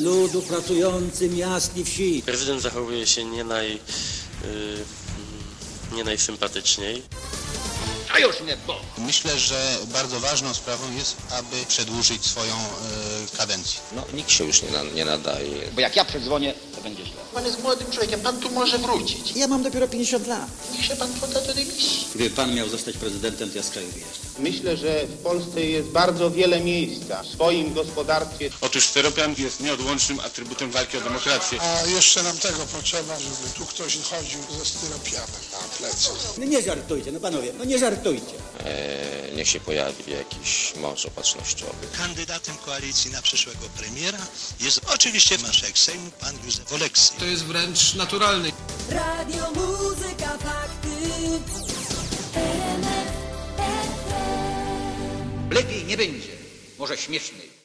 ludu pracujący miast i wsi. Prezydent zachowuje się nie naj... y, mm, nie najsympatyczniej. Myślę, że bardzo ważną sprawą jest, aby przedłużyć swoją e, kadencję. No, nikt się już nie, na, nie nadaje. Bo jak ja przedzwonię, będzie źle. Pan jest młodym człowiekiem, pan tu może wrócić. Ja mam dopiero 50 lat. Niech się pan poda do dymisji. Gdyby pan miał zostać prezydentem, to ja z kraju wyjeżdżam. Myślę, że w Polsce jest bardzo wiele miejsca w swoim gospodarstwie. Otóż steropian jest nieodłącznym atrybutem walki o demokrację. A jeszcze nam tego potrzeba, żeby tu ktoś chodził ze styropianem na plecach. No nie żartujcie, no panowie, no nie żartujcie. E, niech się pojawi jakiś mąż opatrznościowy. Kandydatem koalicji na przyszłego premiera jest oczywiście marszałek Sejmu, pan Józef Oleksy. To jest wręcz naturalne. Radio, muzyka, fakty. Lepiej nie będzie. Może śmieszniej.